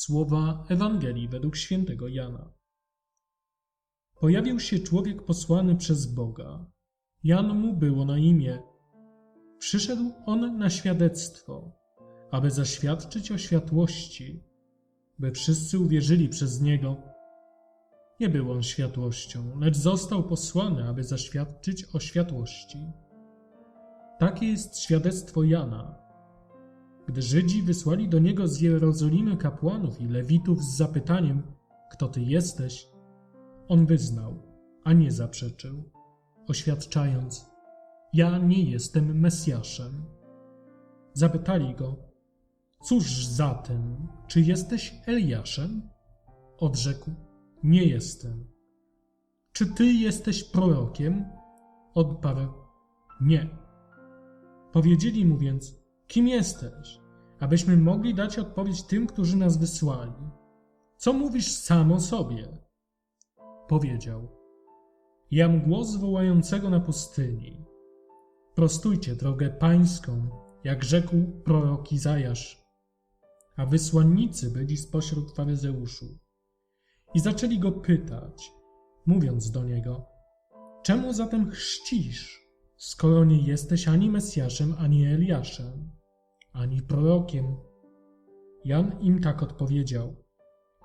Słowa Ewangelii według świętego Jana. Pojawił się człowiek posłany przez Boga. Jan mu było na imię. Przyszedł on na świadectwo, aby zaświadczyć o światłości, by wszyscy uwierzyli przez niego. Nie był on światłością, lecz został posłany, aby zaświadczyć o światłości. Takie jest świadectwo Jana. Gdy Żydzi wysłali do niego z Jerozolimy kapłanów i lewitów z zapytaniem: Kto ty jesteś? On wyznał, a nie zaprzeczył, oświadczając: Ja nie jestem Mesjaszem. Zapytali go: Cóż zatem, czy jesteś Eliaszem? Odrzekł: Nie jestem. Czy ty jesteś prorokiem? Odparł: Nie. Powiedzieli mu więc: Kim jesteś? Abyśmy mogli dać odpowiedź tym, którzy nas wysłali. Co mówisz sam o sobie? Powiedział: Jam głos wołającego na pustyni. Prostujcie drogę pańską, jak rzekł prorok Izajasz. A wysłannicy byli spośród faryzeuszów. I zaczęli go pytać, mówiąc do niego: Czemu zatem chrzcisz, skoro nie jesteś ani Mesjaszem, ani Eliaszem, ani prorokiem? Jan im tak odpowiedział: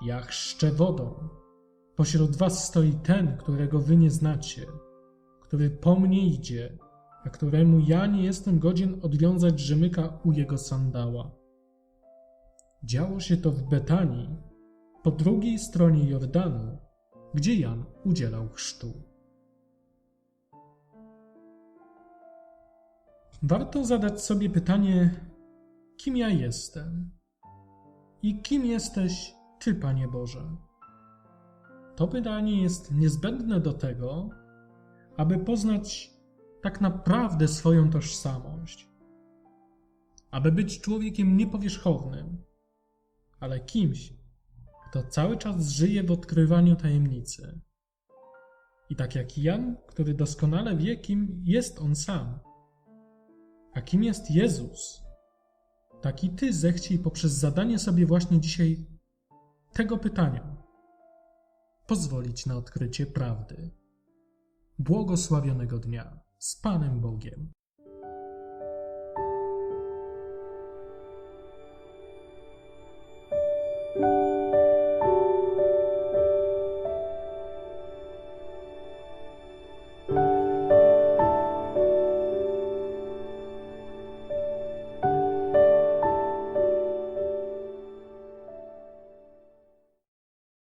Ja chrzczę wodą. Pośród was stoi ten, którego wy nie znacie, który po mnie idzie, a któremu ja nie jestem godzien odwiązać rzemyka u jego sandała. Działo się to w Betanii, po drugiej stronie Jordanu, gdzie Jan udzielał chrztu. Warto zadać sobie pytanie, kim ja jestem i kim jesteś Ty, Panie Boże. To pytanie jest niezbędne do tego, aby poznać tak naprawdę swoją tożsamość, aby być człowiekiem niepowierzchownym, ale kimś, kto cały czas żyje w odkrywaniu tajemnicy. I tak jak Jan, który doskonale wie, kim jest on sam, a kim jest Jezus, tak i ty zechciej poprzez zadanie sobie właśnie dzisiaj tego pytania pozwolić na odkrycie prawdy. Błogosławionego dnia z Panem Bogiem.